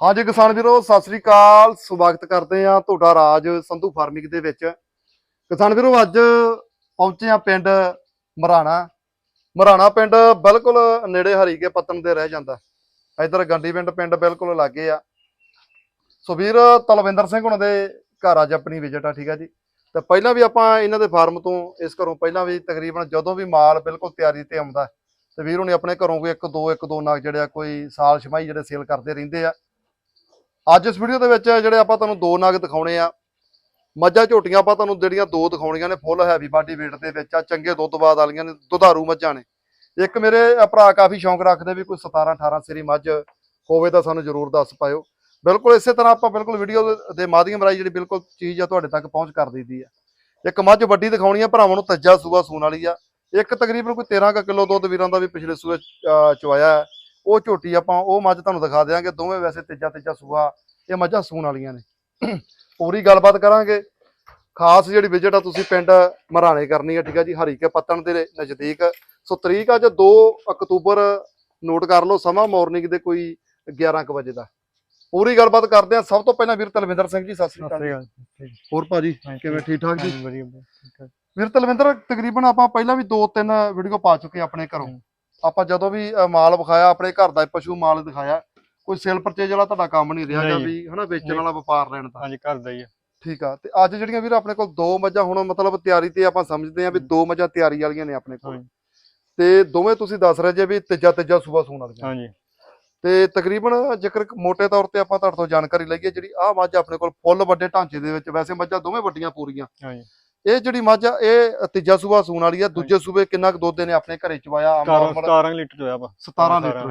ਹਾਂਜੀ ਕਿਸਾਨ ਵੀਰੋ, ਸਤਿ ਸ੍ਰੀ ਅਕਾਲ। ਸਵਾਗਤ ਕਰਦੇ ਆ ਤੁਹਾਡਾ ਰਾਜ ਸੰਧੂ ਫਾਰਮਿੰਗ ਦੇ ਵਿੱਚ। ਕਿਸਾਨ ਵੀਰੋ, ਅੱਜ ਪਹੁੰਚੇ ਆ ਪਿੰਡ ਮਰਾਣਾ। ਮਰਾਣਾ ਪਿੰਡ ਬਿਲਕੁਲ ਨੇੜੇ ਹਰੀਕੇ ਪੱਤਨ ਦੇ ਰਹਿ ਜਾਂਦਾ। ਇਧਰ ਗੰਡੀ ਪਿੰਡ ਪਿੰਡ ਬਿਲਕੁਲ ਲਾਗੇ ਆ। ਸੋ ਵੀਰ, ਤਲਵਿੰਦਰ ਸਿੰਘ ਉਹਨਾਂ ਦੇ ਘਰ ਅੱਜ ਆਪਣੀ ਵਿਜ਼ਿਟ ਆ, ਠੀਕ ਆ ਜੀ। ਤੇ ਪਹਿਲਾਂ ਵੀ ਆਪਾਂ ਇਹਨਾਂ ਦੇ ਫਾਰਮ ਤੋਂ, ਇਸ ਘਰੋਂ ਪਹਿਲਾਂ ਵੀ ਤਕਰੀਬਨ ਜਦੋਂ ਵੀ ਮਾਲ ਬਿਲਕੁਲ ਤਿਆਰੀ ਤੇ ਆਉਂਦਾ, ਤੇ ਵੀਰ ਉਹਨੇ ਆਪਣੇ ਘਰੋਂ ਕੋਈ ਇੱਕ ਦੋ ਇੱਕ ਦੋ ਨਗ ਜਿਹੜੇ ਆ, ਕੋਈ ਸਾਲ ਛਮਾਈ ਜਿਹੜੇ ਸੇਲ ਕਰਦੇ ਰਹਿੰਦੇ ਆ। ਅੱਜ ਇਸ ਵੀਡੀਓ ਦੇ ਵਿੱਚ ਜਿਹੜੇ ਆਪਾਂ ਤੁਹਾਨੂੰ ਦੋ ਨਗ ਦਿਖਾਉਣੇ ਆ ਮੱਝਾਂ ਝੋਟੀਆਂ ਆਪਾਂ ਤੁਹਾਨੂੰ ਜਿਹੜੀਆਂ ਦੋ ਦਿਖਾਉਣੀਆਂ ਨੇ ਫੁੱਲ ਹੈਵੀ ਬਾਡੀ weight ਦੇ ਵਿੱਚ ਆ ਚੰਗੇ ਦੁੱਧ ਬਾਦ ਵਾਲੀਆਂ ਨੇ ਦੁਧਾਰੂ ਮੱਝਾਂ ਨੇ। ਇੱਕ ਮੇਰੇ ਭਰਾ ਕਾਫੀ ਸ਼ੌਂਕ ਰੱਖਦੇ ਵੀ ਕੋਈ 17 18 ਸਿਰੀ ਮੱਝ ਹੋਵੇ ਤਾਂ ਸਾਨੂੰ ਜ਼ਰੂਰ ਦੱਸ ਪਾਇਓ। ਬਿਲਕੁਲ ਇਸੇ ਤਰ੍ਹਾਂ ਆਪਾਂ ਬਿਲਕੁਲ ਵੀਡੀਓ ਦੇ ਮਾਧਿਅਮ ਰਾਹੀਂ ਜਿਹੜੀ ਬਿਲਕੁਲ ਚੀਜ਼ ਆ ਤੁਹਾਡੇ ਤੱਕ ਪਹੁੰਚ ਕਰ ਦਈਦੀ ਆ। ਇੱਕ ਮੱਝ ਵੱਡੀ ਦਿਖਾਉਣੀ ਆ ਭਰਾਵਾਂ ਨੂੰ ਤੱਜਾ ਸੂਆ ਸੂਣ ਵਾਲੀ ਆ। ਇੱਕ ਤਕਰੀਬਨ ਕੋਈ 13 ਕਿਲੋ ਦੁੱਧ ਵੀਰਾਂ ਦਾ ਵੀ ਪਿਛਲੇ ਸੂਏ ਅਹ, ਚਵਾਇਆ ਹੈ। ਉਹ ਝੋਟੀ ਆਪਾਂ ਉਹ ਮੱਝ ਤੁਹਾਨੂੰ ਦਿਖਾ ਦਿਆਂਗੇ ਦੋਵੇਂ ਵੈਸੇ ਤੀਜਾ ਤੀਜਾ ਸੂਆ ਇਹ ਮੱਝਾਂ ਸੂਣ ਵਾਲੀਆਂ ਨੇ। ਪੂਰੀ ਗੱਲਬਾਤ ਕਰਾਂਗੇ। ਖਾਸ ਜਿਹੜੀ ਵਿਜ਼ਿਟ ਆ ਤੁਸੀਂ ਪਿੰਡ ਮਰਾਣੇ ਕਰਨੀ ਆ ਠੀਕ ਆ ਜੀ ਹਰੀਕੇ ਪੱਤਣ ਦੇ ਨਜ਼ਦੀਕ। ਸੋ ਤਰੀਕ ਅੱਜ 2 ਅਕਤੂਬਰ ਨੋਟ ਕਰ ਲਓ ਸਮਾਂ ਮਾਰਨਿੰਗ ਦੇ ਕੋਈ 11 ਕੁ ਵਜੇ ਦਾ। ਪੂਰੀ ਗੱਲਬਾਤ ਕਰਦੇ ਆ। ਸਭ ਤੋਂ ਪਹਿਲਾਂ ਵੀਰ ਤਲਵਿੰਦਰ ਸਿੰਘ ਜੀ ਸਤਿ ਸ੍ਰੀ ਅਕਾਲ ਹੋਰ ਭਾਜੀ ਕਿਵੇਂ ਠੀਕ ਠਾਕ ਜੀ? ਵੀਰ ਤਲਵਿੰਦਰ ਤਕਰੀਬਨ ਆਪਾਂ ਪਹਿਲਾਂ ਵੀ ਦੋ ਤਿੰਨ ਵੀਡੀਓ ਪਾ ਚੁੱਕੇ ਆਪਣੇ ਘਰੋਂ। ਆਪਾਂ ਜਦੋਂ ਵੀ ਮਾਲ ਵਿਖਾਇਆ ਆਪਣੇ ਘਰ ਦਾ ਪਸ਼ੂ ਮਾਲ ਦਿਖਾਇਆ ਕੋਈ ਸੇਲ ਪਰਚੇਜ ਵਾਲਾ ਤੁਹਾਡਾ ਕੰਮ ਨਹੀਂ ਰਿਹਾ ਜਾਂ। ਵੀ ਹਨਾ ਵੇਚਣ। ਵਾਲਾ ਵਪਾਰ ਲੈਣ ਦਾ। ਹਾਂਜੀ ਘਰ ਦਾ ਹੀ ਆ। ਠੀਕ ਆ ਤੇ ਅੱਜ ਜਿਹੜੀਆਂ ਵੀਰ ਆਪਣੇ ਕੋਲ ਦੋ ਮੱਝਾਂ ਹੁਣ ਮਤਲਬ ਤਿਆਰੀ ਤੇ ਆਪਾਂ ਸਮਝਦੇ ਆ ਵੀ। ਦੋ ਮੱਝਾਂ ਤਿਆਰੀ ਵਾਲੀਆਂ ਨੇ ਆਪਣੇ ਕੋਲ। ਤੇ ਦੋਵੇਂ ਤੁਸੀਂ ਦੱਸ ਰਹੇ ਜੇ ਵੀ ਤੀਜਾ ਤੀਜਾ ਸੂਬਾ ਸੂਣ ਵਾਲੀਆਂ। ਹਾਂਜੀ। ਤੇ ਤਕਰੀਬਨ ਜੇਕਰ ਮੋٹے ਤੌਰ ਤੇ ਆਪਾਂ ਤੁਹਾਡੇ ਤੋਂ ਜਾਣਕਾਰੀ ਲਈਏ ਜਿਹੜੀ ਆਹ ਮੱਝ ਆਪਣੇ ਕੋਲ ਫੁੱਲ ਵੱਡੇ ਢਾਂਚੇ ਦੇ ਵਿੱਚ ਵੈਸੇ ਮੱਝਾਂ ਦੋਵੇਂ ਵੱਡੀਆਂ ਪੂਰੀਆਂ। ਹਾਂਜੀ। ਇਹ ਜਿਹੜੀ ਮੱਝ ਆ ਇਹ ਤੀਜਾ ਸੂਬਾ ਸੂਣ ਵਾਲੀ ਆ ਦੂਜੇ ਸੂਬੇ ਕਿੰਨਾ ਕੁ ਦੁੱਧ ਨੇ ਆਪਣੇ ਘਰੇ ਚਵਾਇਆ ਆਮ 17 normal 17 ਲੀਟਰ ਚੋਇਆ ਵਾ। 17 ਲੀਟਰ।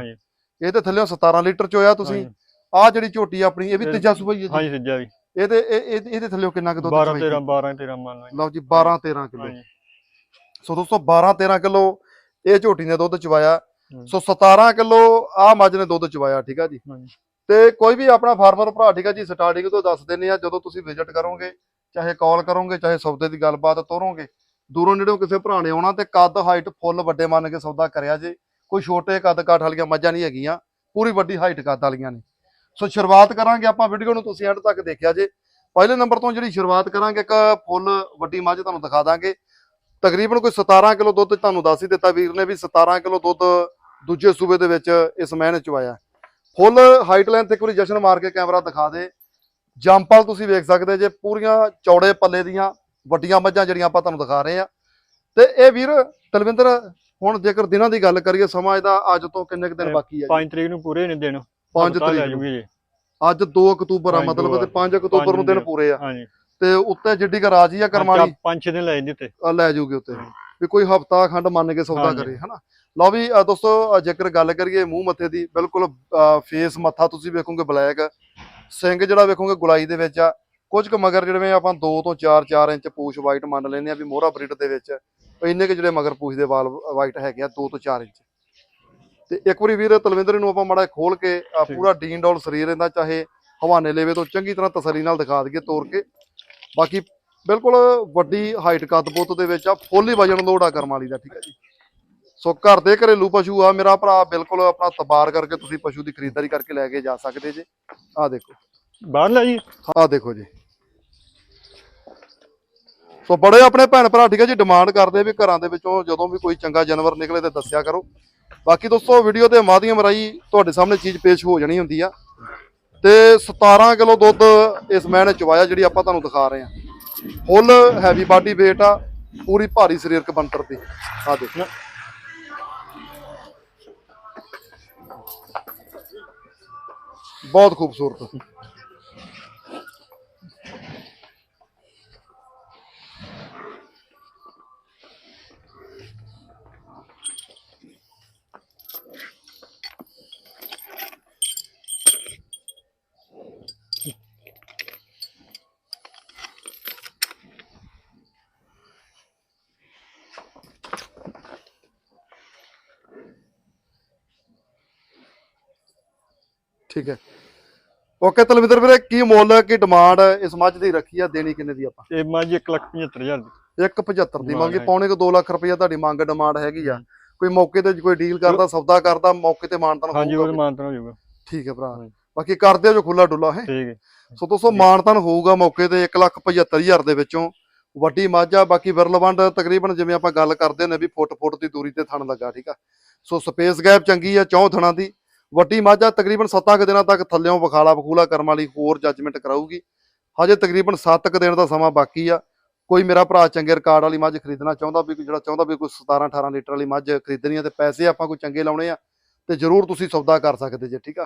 ਇਹ ਤੇ ਥੱਲੇ 17 ਲੀਟਰ ਚੋਇਆ ਤੁਸੀਂ। ਆਹ ਜਿਹੜੀ ਝੋਟੀ ਆ ਆਪਣੀ ਇਹ ਵੀ ਤੀਜਾ ਸੂਬਾ ਹੀ ਹੈ ਹਾਂਜੀ ਸਿੱਜਾ ਵੀ। ਇਹਦੇ ਇਹ- ਇਹ- ਇਹਦੇ ਥੱਲੇ ਕਿੰਨਾ ਕੁ ਦੁੱਧ 12 ਚਵਾਈ 13 12 13 ਮੰਨ ਲਓ ਜੀ। ਲਓ ਜੀ 12 13 ਕਿਲੋ। ਸੋ ਦੋਸਤੋ 12 13 ਕਿਲੋ ਇਹ ਝੋਟੀ ਨੇ ਦੁੱਧ ਚਵਾਇਆ। ਸੋ 17 ਕਿਲੋ ਆਹ ਮੱਝ ਨੇ ਦੁੱਧ ਚਵਾਇਆ ਠੀਕ ਆ ਜੀ। ਤੇ ਕੋਈ ਵੀ ਆਪਣਾ ਫਾਰਮਰ ਭਰਾ ਠੀਕ ਆ ਜੀ ਸਟਾਰਟਿੰਗ ਤੋਂ ਦੱਸ ਦਿੰਨੇ ਆ ਜਦੋਂ ਤੁਸੀਂ ਵਿਜ਼ਿਟ ਕਰੋਗੇ ਚਾਹੇ ਕਾਲ ਕਰੋਗੇ, ਚਾਹੇ ਸੌਦੇ ਦੀ ਗੱਲਬਾਤ ਤੋਰੋਗੇ, ਦੂਰੋਂ ਨੇੜੋਂ ਕਿਸੇ ਭਰਾ ਨੇ ਆਉਣਾ ਤੇ ਕੱਦ ਹਾਈਟ ਫੁੱਲ ਵੱਡੇ ਮੰਨ ਕੇ ਸੌਦਾ ਕਰਿਆ ਜੇ, ਕੋਈ ਛੋਟੇ ਕੱਦ ਕਾਠ ਵਾਲੀਆਂ ਮੱਝਾਂ ਨਹੀਂ ਹੈਗੀਆਂ, ਪੂਰੀ ਵੱਡੀ ਹਾਈਟ ਕੱਦ ਵਾਲੀਆਂ ਨੇ। ਸੋ ਸ਼ੁਰੂਆਤ ਕਰਾਂਗੇ ਆਪਾਂ ਵੀਡੀਓ ਨੂੰ, ਤੁਸੀਂ ਐਂਡ ਤੱਕ ਦੇਖਿਆ ਜੇ। ਪਹਿਲੇ ਨੰਬਰ ਤੋਂ ਜਿਹੜੀ ਸ਼ੁਰੂਆਤ ਕਰਾਂਗੇ, ਇੱਕ ਫੁੱਲ ਵੱਡੀ ਮੱਝ ਤੁਹਾਨੂੰ ਦਿਖਾ ਦਾਂਗੇ। ਤਕਰੀਬਨ ਕੋਈ 17 ਕਿਲੋ ਦੁੱਧ ਤੁਹਾਨੂੰ ਦੱਸ ਹੀ ਦਿੱਤਾ ਵੀਰ ਨੇ ਵੀ 17 ਕਿਲੋ ਦੁੱਧ ਦੂਜੇ ਸੂਬੇ ਦੇ ਵਿੱਚ ਇਸ ਮਹੀਨੇ ਚਵਾਇਆ ਫੁੱਲ ਹਾਈਟ ਲੈਂਥ ਇੱਕ ਵਾਰੀ ਜਸ਼ਨ ਮਾਰ ਕੇ ਕੈਮਰਾ ਦਿਖਾ ਦੇ। ਜੰਪਲ ਤੁਸੀਂ ਵੇਖ ਸਕਦੇ ਜੇ ਪੂਰੀਆਂ ਚੌੜੇ ਪੱਲੇ ਦੀਆਂ ਵੱਡੀਆਂ ਮੱਝਾਂ ਜਿਹੜੀਆਂ ਆਪਾਂ ਤੁਹਾਨੂੰ ਦਿਖਾ ਰਹੇ ਆ ਤੇ ਇਹ ਵੀਰ ਤਲਵਿੰਦਰ ਹੁਣ ਜੇਕਰ ਦਿਨਾਂ ਦੀ ਗੱਲ ਕਰੀਏ ਸਮਾਂ ਇਹਦਾ ਅੱਜ ਤੋਂ ਕਿੰਨੇ ਕੁ ਦਿਨ ਬਾਕੀ ਹੈ 5 ਤਰੀਕ ਨੂੰ ਪੂਰੇ ਨੇ ਦਿਨ 5 ਹਫ਼ਤਾ ਲੈ ਤਰੀਕ ਨੂੰ। ਜੂਗੀ ਅੱਜ 2 ਅਕਤੂਬਰ ਆ ਮਤਲਬ ਤੇ ਆ। 5 ਅਕਤੂਬਰ ਨੂੰ ਦਿਨ। ਪੂਰੇ ਆ ਹਾਂਜੀ ਤੇ ਉੱਤੇ ਜਿੱਡੀ ਕ ਰਾਜੀ ਆ ਕਰਮਾਲੀ 5 ਦਿਨ ਲੈ ਜਾਂਦੇ ਤੇ ਆ ਲੈ ਜਾਊਗੇ ਉੱਤੇ। ਵੀ ਕੋਈ ਹਫਤਾ ਖੰਡ ਮੰਨ ਕੇ ਸੌਦਾ। ਕਰੇ ਹਨਾ ਲਓ ਵੀ ਦੋਸਤੋ ਜੇਕਰ ਗੱਲ ਕਰੀਏ ਮੂੰਹ ਮੱਥੇ ਦੀ ਬਿਲਕੁਲ ਫੇਸ ਮੱਥਾ ਤੁਸੀਂ ਵੇਖੋਗੇ ਬਲੈਕ ਸਿੰਘ ਜਿਹੜਾ ਵੇਖੋਗੇ ਗੁਲਾਈ ਦੇ ਵਿੱਚ ਆ ਕੁਝ ਕੁ ਮਗਰ ਜਿਹੜੇ ਆਪਾਂ 2 ਤੋਂ 4 4 ਇੰਚ ਪੂਛ ਵਾਈਟ ਮੰਨ ਲੈਂਦੇ ਆ ਵੀ ਮੋਹਰਾ ਬਰੀਡ ਦੇ ਵਿੱਚ ਇੰਨੇ ਕੁ ਜਿਹੜੇ ਮਗਰ ਪੂਛ ਦੇ ਵਾਲ ਵਾਈਟ ਹੈਗੇ ਆ 2 ਤੋਂ 4 ਇੰਚ। ਤੇ ਇੱਕ ਵਾਰੀ ਵੀਰ ਤਲਵਿੰਦਰ ਨੂੰ ਆਪਾਂ ਮਾੜਾ ਖੋਲ ਕੇ। ਪੂਰਾ ਡੀਨ ਡੋਲ ਸਰੀਰ ਇਹਦਾ ਚਾਹੇ ਹਵਾਨੇ ਲੈਵੇ ਤੋਂ ਚੰਗੀ ਤਰ੍ਹਾਂ ਤਸੱਲੀ ਨਾਲ ਦਿਖਾ ਦਈਏ ਤੋੜ ਕੇ। ਬਾਕੀ ਬਿਲਕੁਲ ਵੱਡੀ ਹਾਈਟ ਕੱਦ ਬੁੱਤ ਦੇ ਵਿੱਚ ਆ ਫੁੱਲ ਵਜਨ ਲੋੜ ਆ ਕਰਮ ਵਾਲੀ ਦਾ ਠੀਕ ਹੈ ਜੀ। ਸੋ ਘਰ ਦੇ ਘਰੇਲੂ ਪਸ਼ੂ ਆ ਮੇਰਾ ਭਰਾ ਬਿਲਕੁਲ ਆਪਣਾ ਤਬਾਰ ਕਰਕੇ ਤੁਸੀਂ ਪਸ਼ੂ ਦੀ ਖਰੀਦਦਾਰੀ ਕਰਕੇ ਲੈ ਕੇ ਜਾ ਸਕਦੇ ਜੇ। ਆਹ ਦੇਖੋ। ਬਾਹਰ ਲੈ ਜੀ। ਆਹ ਦੇਖੋ ਜੀ। ਸੋ ਬੜੇ ਆਪਣੇ ਭੈਣ ਭਰਾ ਠੀਕ ਹੈ ਜੀ ਡਿਮਾਂਡ ਕਰਦੇ ਆ ਵੀ ਘਰਾਂ ਦੇ ਵਿੱਚੋਂ ਜਦੋਂ ਵੀ ਕੋਈ ਚੰਗਾ ਜਾਨਵਰ ਨਿਕਲੇ ਤੇ ਦੱਸਿਆ ਕਰੋ। ਬਾਕੀ ਦੋਸਤੋ ਵੀਡੀਓ ਦੇ ਮਾਧਿਅਮ ਰਾਹੀਂ ਤੁਹਾਡੇ ਸਾਹਮਣੇ ਚੀਜ਼ ਪੇਸ਼ ਹੋ ਜਾਣੀ ਹੁੰਦੀ ਆ। ਤੇ 17 ਕਿਲੋ ਦੁੱਧ ਇਸ ਮੈਨੇ ਚਵਾਇਆ ਜਿਹੜੀ ਆਪਾਂ ਤੁਹਾਨੂੰ ਦਿਖਾ ਰਹੇ ਹਾਂ। ਫੁੱਲ ਹੈਵੀ ਬਾਡੀ weight ਆ ਪੂਰੀ ਭਾਰੀ ਸਰੀਰਕ ਬਣਤਰ ਦੀ। ਆ ਦੇਖੋ। ਬਹੁਤ ਖੂਬਸੂਰਤ। ਠੀਕ ਹੈ। ਓਕੇ ਤਲਵਿੰਦਰ ਵੀਰੇ ਕੀ ਮੁੱਲ ਕੀ ਡਿਮਾਂਡ ਇਸ ਮੱਝ ਦੀ ਰੱਖੀ ਆ ਦੇਣੀ ਕਿੰਨੇ ਦੀ ਆਪਾਂ? ਇਹ ਮੱਝ 1,75,000 ਦੀ। 175 ਦੀ ਮੰਗ। ਪੌਣੇ ਕੋ 2 ਲੱਖ ਰੁਪਈਆ ਤੁਹਾਡੀ ਮੰਗ ਡਿਮਾਂਡ ਹੈਗੀ ਆ। ਕੋਈ ਮੌਕੇ ਤੇ ਕੋਈ ਡੀਲ ਕਰਦਾ ਸੌਦਾ ਕਰਦਾ ਮੌਕੇ ਤੇ ਮਾਨਤਨ ਹਾਂਜੀ ਹੋਊਗਾ ਉਹ ਮਾਨਤਨ ਹੋ ਜਾਊਗਾ। ਠੀਕ ਹੈ ਭਰਾ। ਹਾਂਜੀ। ਬਾਕੀ ਕਰਦੇ ਆ ਜੋ ਖੁੱਲਾ ਡੁੱਲਾ ਹੈ? ਠੀਕ ਹੈ। ਸੋ ਦੋਸਤੋ ਮਾਨਤਨ ਹੋਊਗਾ ਮੌਕੇ ਤੇ 175000 ਦੇ ਵਿੱਚੋਂ। ਵੱਡੀ ਮੱਝ ਆ ਬਾਕੀ ਵਿਰਲਵੰਡ ਤਕਰੀਬਨ ਜਿਵੇਂ ਆਪਾਂ ਗੱਲ ਕਰਦੇ ਨੇ ਵੀ ਫੁੱਟ ਫੁੱਟ ਦੀ ਦੂਰੀ ਤੇ ਥਣ ਲੱਗਾ ਠੀਕ ਆ। ਸੋ ਸਪੇਸ ਗੈਪ ਚੰਗੀ ਆ ਚੌਂ ਥਣਾਂ ਦੀ। ਵੱਡੀ ਮੱਝ ਤਕਰੀਬਨ 7 ਕੁ ਦਿਨਾਂ ਤੱਕ ਥੱਲਿਓਂ ਵਿਖਾਲਾ ਬਖੂਲਾ ਕਰਮ ਵਾਲੀ ਹੋਰ ਜੱਜਮੈਂਟ ਕਰਾਊਗੀ। ਹਜੇ ਤਕਰੀਬਨ 7 ਕੁ ਦਿਨ ਦਾ ਸਮਾਂ ਬਾਕੀ ਆ। ਕੋਈ ਮੇਰਾ ਭਰਾ ਚੰਗੇ ਰਿਕਾਰਡ ਵਾਲੀ ਮੱਝ ਖਰੀਦਣਾ ਚਾਹੁੰਦਾ ਵੀ ਕੋਈ ਜਿਹੜਾ ਚਾਹੁੰਦਾ ਵੀ ਕੋਈ 17 18 ਲੀਟਰ ਵਾਲੀ ਮੱਝ ਖਰੀਦਣੀ ਆ ਤੇ ਪੈਸੇ ਆਪਾਂ ਕੋਈ ਚੰਗੇ ਲਾਉਣੇ ਆ ਤੇ ਜਰੂਰ ਤੁਸੀਂ ਸੌਦਾ ਕਰ ਸਕਦੇ ਜੇ ਠੀਕ ਆ?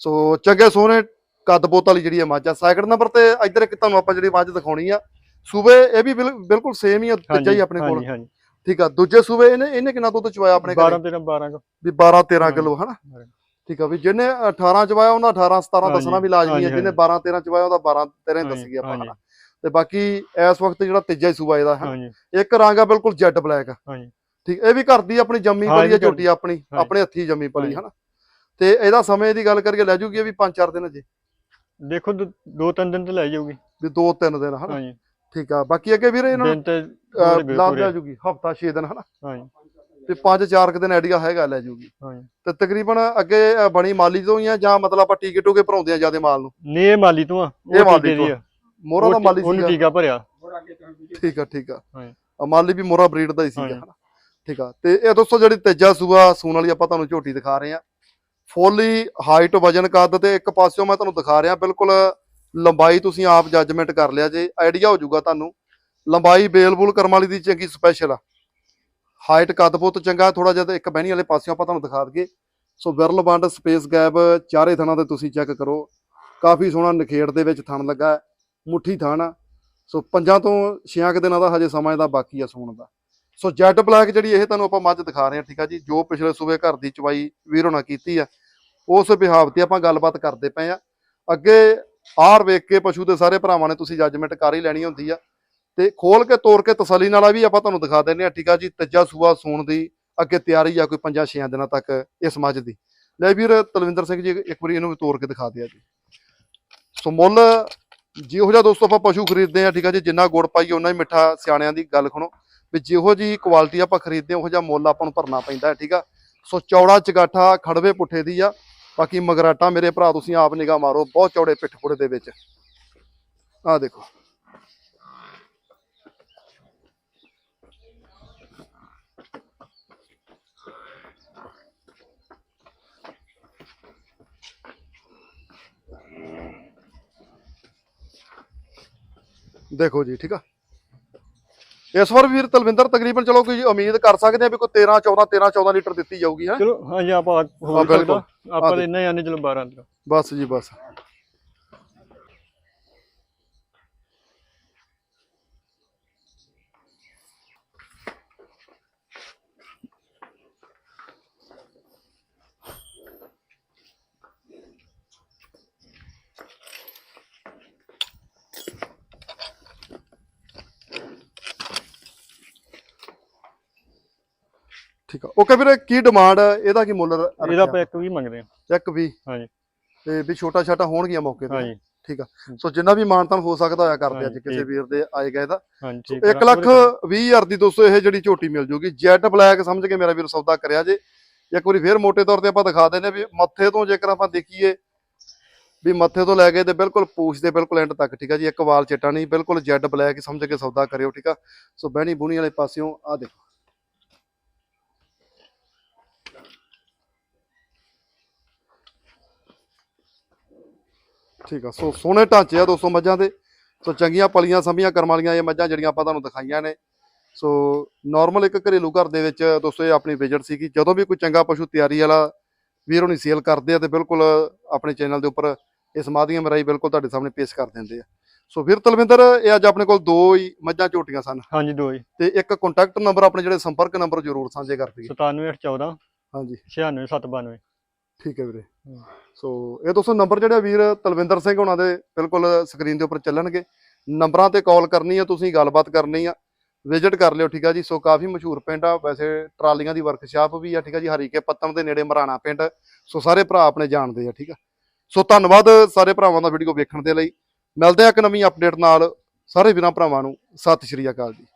ਸੋ ਚੰਗੇ ਸੋਹਣੇ ਕੱਦ ਬੋਤ ਵਾਲੀ ਜਿਹੜੀ ਆ ਮੱਝ ਆ ਸੈਕਿੰਡ ਨੰਬਰ ਤੇ ਇੱਧਰ ਇੱਕ ਤੁਹਾਨੂੰ ਆਪਾਂ ਜਿਹੜੀ ਮੱਝ ਦਿਖਾਉਣੀ ਆ ਸੂਬੇ ਇਹ ਵੀ ਬਿਲ- ਬਿਲਕੁਲ ਸੇਮ ਹੀ ਆ ਤੀਜਾ ਹੀ ਆਪਣੇ ਕੋਲ। ਠੀਕ ਆ ਦੂਜੇ ਸੂਬੇ ਇਹਨੇ ਇਹਨੇ ਕਿੰਨਾ ਦੁੱਧ ਚਵਾਇਆ ਆਪਣੇ 12 ਘਰੇ? 13 12 ਕੁ। ਵੀ 12 13 ਕਿਲੋ ਹਨਾ। ਠੀਕ ਆ ਵੀ ਜਿਹਨੇ 18 ਚਵਾਇਆ ਉਹਨਾਂ 18 17 ਹਾਂਜੀ, ਦੱਸਣਾ ਵੀ ਲਾਜ਼ਮੀ ਹੈ ਜਿਹਨੇ ਹਾਂਜੀ। 12 13 ਚਵਾਇਆ ਉਹਦਾ 12 13 ਹੀ ਹਾਂਜੀ, ਦੱਸੀਏ ਆਪਾਂ। ਹਨਾ ਤੇ ਬਾਕੀ ਇਸ ਵਕਤ ਜਿਹੜਾ ਤੀਜਾ ਹੀ ਸੂਬਾ ਇਹਦਾ ਹੈ। ਇੱਕ ਰੰਗ ਆ ਬਿਲਕੁਲ ਜੈਡ ਬਲੈਕ। ਹਾਂਜੀ। ਠੀਕ ਇਹ ਵੀ ਘਰ ਦੀ ਆਪਣੀ ਜੰਮੀ ਪਲੀ ਹੈ ਝੋਟੀ ਆਪਣੀ। ਆਪਣੇ ਹੱਥੀ ਜੰਮੀ ਪਲੀ। ਹਨਾ। ਤੇ ਇਹਦਾ ਸਮੇਂ ਦੀ ਗੱਲ ਕਰਕੇ ਲੈ ਜੂਗੀ ਵੀ 5-4 ਦਿਨ ਅਜੇ। ਦੇਖੋ ਦੋ- ਦੋ ਤਿੰਨ ਦਿਨ ਤੇ ਲੈ ਜਾਊਗੀ। ਵੀ 2-3 ਦਿਨ ਹਨਾ। ਹਾਂਜੀ। ਠੀਕ ਆ ਬਾਕੀ ਅੱਗੇ ਵੀਰੇ ਇਹਨਾਂ ਨੂੰ ਗਏ ਲਾ ਜੂਗੀ ਹਫਤਾ 6 ਦਿਨ ਹਨਾ। ਹਾਂਜੀ। ਤੇ 5-4 ਕੁ ਦਿਨ ਐਡੀਆ ਹੈਗਾ ਲੈ ਜੂਗੀ। ਹਾਂਜੀ। ਤੇ ਤਕਰੀਬਨ ਅੱਗੇ ਅ, ਬਣੀ ਮਾਲੀ ਤੋਂ ਹੀ ਆ ਜਾਂ ਮਤਲਬ ਆਪਾਂ ਟੀਕੇ ਟੂਕੇ ਭਰਾਉਂਦੇ ਆ ਜਿਆਦੇ ਮਾਲ ਨੂੰ? ਨੇ ਇਹ ਮਾਲੀ ਤੋਂ ਆ। ਉਹ ਇਹ ਮਾਲੀ ਟੀਕੇ ਦੀ ਤੋਂ। ਆ। ਮੋਹਰਾ ਦਾ ਉਹ ਮਾਲੀ ਉਹਨੂੰ ਸੀਗਾ। ਟੀਕਾ ਭਰਿਆ। ਠੀਕ ਆ ਠੀਕ ਆ। ਹਾਂਜੀ। ਅ, ਮਾਲੀ ਵੀ ਮੋਹਰਾ ਬਰੀਡ ਦਾ ਹੀ ਸੀਗਾ। ਹਾਂਜੀ। ਹਨਾ ਠੀਕ ਆ। ਤੇ ਇਹ ਦੋਸਤੋ ਜਿਹੜੀ ਤੇਜਾ ਸੂਆ ਸੂਣ ਵਾਲੀ ਆਪਾਂ ਤੁਹਾਨੂੰ ਝੋਟੀ ਦਿਖਾ ਰਹੇ ਆ। ਫੁੱਲੀ ਹਾਈਟ ਵਜਨ ਕੱਦ ਤੇ ਇੱਕ ਪਾਸਿਓਂ ਮੈਂ ਤੁਹਾਨੂੰ ਦਿਖਾ ਰਿਹਾ। ਬਿਲਕੁਲ ਲੰਬਾਈ ਤੁਸੀਂ ਆਪ ਜੱਜਮੈਂਟ ਕਰ ਲਿਆ ਜੇ। ਆਈਡੀਆ ਹੋ ਜਾਊਗਾ ਤੁਹਾਨੂੰ। ਲੰਬਾਈ ਬੇਲ-ਬੂਲ ਕਰਮ ਵਾਲੀ ਦੀ ਚੰਗੀ ਸਪੈਸ਼ਲ ਆ। ਹਾਈਟ ਕੱਦ ਬਹੁਤ ਚੰਗਾ ਥੋੜਾ ਜਿਹਾ ਇੱਕ ਬਹਿਣੀ ਵਾਲੇ ਪਾਸਿਓਂ ਆਪਾਂ ਤੁਹਾਨੂੰ ਦਿਖਾ ਦਈਏ। ਸੋ ਵਿਰਲ ਵੰਡ ਸਪੇਸ ਗੈਪ ਚਾਰੇ ਥਣਾਂ ਤੇ ਤੁਸੀਂ ਚੈੱਕ ਕਰੋ। ਕਾਫੀ ਸੋਹਣਾ ਨਖੇੜ ਦੇ ਵਿੱਚ ਥਣ ਲੱਗਾ ਹੈ। ਮੁੱਠੀ ਥਣ ਆ। ਸੋ ਪੰਜਾਂ ਤੋਂ ਛਿਆਂ ਕੁ ਦਿਨਾਂ ਦਾ ਹਜੇ ਸਮਾਂ ਦਾ ਬਾਕੀ ਆ ਸੂਣ ਦਾ। ਸੋ ਜੈਟ ਬਲੈਕ ਜਿਹੜੀ ਇਹ ਤੁਹਾਨੂੰ ਆਪਾਂ ਮੱਝ ਦਿਖਾ ਰਹੇ ਹਾਂ, ਠੀਕ ਆ ਜੀ, ਜੋ ਪਿਛਲੇ ਸੂਬੇ ਘਰ ਦੀ ਚਵਾਈ ਵੀਰ ਹੋਣਾ ਕੀਤੀ ਆ, ਉਸ ਬਿਹਾਵ ਤੇ ਆਪਾਂ ਗੱਲਬਾਤ ਕਰਦੇ ਪਏ ਆ। ਅੱਗੇ ਆਰ ਵੇਖ ਕੇ ਪਸ਼ੂ ਦੇ ਸਾਰੇ ਭਰਾਵਾਂ ਨੇ ਤੁਸੀਂ ਜੱਜਮੈਂਟ ਕਰ ਹੀ ਲੈਣੀ ਹੁੰਦੀ ਆ। ਤੇ ਖੋਲ ਕੇ ਤੋੜ ਕੇ ਤਸੱਲੀ ਨਾਲ ਵੀ ਆਪਾਂ ਤੁਹਾਨੂੰ ਦਿਖਾ ਦਿੰਦੇ ਆ ਠੀਕ ਆ ਜੀ, ਤੱਜਾ ਸੂਆ ਸੂਣ ਦੀ ਅੱਗੇ ਤਿਆਰੀ ਆ ਕੋਈ 5-6 ਦਿਨਾਂ ਤੱਕ ਇਸ ਮੱਝ ਦੀ। ਲੈ ਵੀਰ, ਤਲਵਿੰਦਰ ਸਿੰਘ ਜੀ, ਇੱਕ ਵਾਰੀ ਇਹਨੂੰ ਵੀ ਤੋੜ ਕੇ ਦਿਖਾ ਦਿਆ ਜੀ। ਸੋ ਮੁੱਲ, ਜਿਹੋ ਜਿਹਾ ਦੋਸਤੋ ਆਪਾਂ ਪਸ਼ੂ ਖਰੀਦਦੇ ਆ ਠੀਕ ਆ ਜੀ, ਜਿੰਨਾ ਗੁੜ ਪਾਈਏ ਉਹਨਾਂ ਹੀ ਮਿੱਠਾ ਸਿਆਣਿਆਂ ਦੀ ਗੱਲ ਸੁਣੋ ਵੀ ਜਿਹੋ ਜੀ ਕੁਆਲਿਟੀ ਆਪਾਂ ਖਰੀਦਦੇ ਹਾਂ, ਉਹੋ ਜਿਹਾ ਮੁੱਲ ਆਪਾਂ ਨੂੰ ਭਰਨਾ ਪੈਂਦਾ ਹੈ, ਠੀਕ ਆ। ਸੋ ਚੌੜਾ ਚਗਾਠਾ ਖੜਵੇ ਪੁੱਠੇ ਦੀ ਆ। ਬਾਕੀ ਮਗਰਾਟਾ ਮੇਰੇ ਭਰਾ, ਤੁਸੀਂ ਆਪ ਨਿਗਾਹ ਮਾਰੋ, ਬਹੁਤ ਚੌੜੇ ਪਿੱਠ ਪੁੜੇ ਦੇ ਵਿੱਚ। ਆਹ ਦੇਖੋ। ਦੇਖੋ ਜੀ ਠੀਕ ਆ? ਇਸ ਵਾਰ ਵੀਰ ਤਲਵਿੰਦਰ ਤਕਰੀਬਨ ਚਲੋ ਕੋਈ ਉਮੀਦ ਕਰ ਸਕਦੇ ਆ ਵੀ ਕੋਈ 13 14 13 14 ਲੀਟਰ ਦਿੱਤੀ ਜਾਊਗੀ ਹੈ? ਚਲੋ ਹਾਂਜੀ ਆਪਾਂ ਹੋ। ਸਕਦਾ ਆਪਾਂ ਇੰਨਾ ਹੀ ਆਨੇ ਚਲੋ 12 ਤੱਕ ਬਸ ਜੀ ਬਸ। ਠੀਕ ਆ। ਓਕੇ ਵੀਰੇ ਕੀ ਡਿਮਾਂਡ ਇਹਦਾ ਕੀ ਮੁੱਲ ਇਹਦਾ? ਆਪਾਂ ਇੱਕ ਵੀ ਮੰਗਦੇ ਹਾਂ। ਇੱਕ ਵੀ ਹਾਂਜੀ। ਤੇ ਵੀ ਛੋਟਾ ਛਾਟਾ ਹੋਣਗੀਆਂ ਮੌਕੇ ਤੇ? ਹਾਂਜੀ। ਠੀਕ ਆ। ਸੋ ਜਿੰਨਾ ਵੀ ਮਾਨਤਾਨ ਹੋ ਸਕਦਾ ਹੋਇਆ ਕਰਦੇ ਅੱਜ ਕਿਸੇ। ਵੀਰ ਦੇ ਆਏ ਗਏ ਦਾ ਹਾਂਜੀ ਸੋ ਠੀਕ 1 ਲੱਖ 20 ਹਜ਼ਾਰ ਦੀ ਦੋਸਤੋ ਇਹ ਜਿਹੜੀ ਝੋਟੀ ਮਿਲ ਜੂਗੀ। ਜੈਟ ਬਲੈਕ ਸਮਝ ਕੇ ਮੇਰਾ ਵੀਰ ਸੌਦਾ ਕਰਿਆ ਜੇ। ਇੱਕ ਵਾਰੀ ਫੇਰ ਮੋٹے ਤੌਰ ਤੇ ਆਪਾਂ ਦਿਖਾ ਦਿੰਦੇ ਵੀ ਮੱਥੇ ਤੋਂ ਜੇਕਰ ਆਪਾਂ ਦੇਖੀਏ ਵੀ ਮੱਥੇ ਤੋਂ ਲੈ ਕੇ ਤੇ ਬਿਲਕੁਲ ਪੂਛ ਦੇ ਬਿਲਕੁਲ ਐਂਡ ਤੱਕ ਠੀਕ ਆ ਜੀ। ਇੱਕ ਵਾਲ ਚਿੱਟਾ ਨਹੀਂ ਬਿਲਕੁਲ ਜੈਟ ਬਲੈਕ ਸਮਝ ਕੇ ਸੌਦਾ ਕਰਿਓ ਠੀਕ ਆ। ਸੋ ਬਹਿਣੀ ਬੁਣੀ ਵਾਲੇ ਪਾਸਿਓਂ ਆ ਦੇਖੋ। ਠੀਕ ਆ ਸੋ ਸੋਹਣੇ ਢਾਂਚੇ ਆ ਦੋਸਤੋ ਮੱਝਾਂ ਦੇ। ਸੋ ਚੰਗੀਆਂ ਪਲੀਆਂ ਸੰਭੀਆਂ ਕਰਮ ਵਾਲੀਆਂ ਇਹ ਮੱਝਾਂ ਜਿਹੜੀਆਂ ਆਪਾਂ ਤੁਹਾਨੂੰ ਦਿਖਾਈਆਂ ਨੇ। ਸੋ ਨਾਰਮਲ ਇੱਕ ਘਰੇਲੂ ਘਰ ਦੇ ਵਿੱਚ ਦੋਸਤੋ ਇਹ ਆਪਣੀ ਵਿਜਿਟ ਸੀਗੀ। ਜਦੋਂ ਵੀ ਕੋਈ ਚੰਗਾ ਪਸ਼ੂ ਤਿਆਰੀ ਵਾਲਾ ਵੀਰ ਹੋਣੀ ਸੇਲ ਕਰਦੇ ਆ ਤੇ ਬਿਲਕੁਲ ਆਪਣੇ ਚੈਨਲ ਦੇ ਉੱਪਰ ਇਸ ਮਾਧਿਅਮ ਰਾਹੀਂ ਬਿਲਕੁਲ ਤੁਹਾਡੇ ਸਾਹਮਣੇ ਪੇਸ਼ ਕਰ ਦਿੰਦੇ ਆ। ਸੋ ਫਿਰ ਤਲਵਿੰਦਰ ਇਹ ਅੱਜ ਆਪਣੇ ਕੋਲ ਦੋ ਹੀ ਮੱਝਾਂ ਝੋਟੀਆਂ ਸਨ। ਹਾਂਜੀ ਦੋ ਜੀ ਤੇ ਇੱਕ ਕੰਟੈਕਟ ਨੰਬਰ ਆਪਣੇ ਜਿਹੜੇ ਸੰਪਰਕ ਨੰਬਰ ਜ਼ਰੂਰ ਸਾਂਝੇ ਕਰ ਦਈਏ। 97814 ਹਾਂਜੀ। 96792 ਠੀਕ ਹੈ ਵੀਰੇ। ਸੋ ਇਹ ਦੋਸਤੋ ਨੰਬਰ ਜਿਹੜੇ ਵੀਰ ਤਲਵਿੰਦਰ ਸਿੰਘ ਉਹਨਾਂ ਦੇ ਬਿਲਕੁਲ ਸਕਰੀਨ ਦੇ ਉੱਪਰ ਚੱਲਣਗੇ। ਨੰਬਰਾਂ ਤੇ ਕਾਲ ਕਰਨੀ ਆ ਤੁਸੀਂ ਗੱਲਬਾਤ ਕਰਨੀ ਆ ਵਿਜ਼ਿਟ ਕਰ ਲਿਓ ਠੀਕ ਆ ਜੀ। ਸੋ ਕਾਫੀ ਮਸ਼ਹੂਰ ਪਿੰਡ ਆ ਵੈਸੇ ਟਰਾਲੀਆਂ ਦੀ ਵਰਕਸ਼ਾਪ ਵੀ ਆ ਠੀਕ ਆ ਜੀ। ਹਰੀਕੇ ਪੱਤਣ ਦੇ ਨੇੜੇ ਮਰਾਣਾ ਪਿੰਡ। ਸੋ ਸਾਰੇ ਭਰਾ ਆਪਣੇ ਜਾਣਦੇ ਆ ਠੀਕ ਆ। ਸੋ ਧੰਨਵਾਦ ਸਾਰੇ ਭਰਾਵਾਂ ਦਾ ਵੀਡੀਓ ਵੇਖਣ ਦੇ ਲਈ। ਮਿਲਦੇ ਆ ਇੱਕ ਨਵੀਂ ਅਪਡੇਟ ਨਾਲ। ਸਾਰੇ ਵੀਰਾਂ ਭਰਾਵਾਂ ਨੂੰ ਸਤਿ ਸ਼੍ਰੀ ਅਕਾਲ ਜੀ।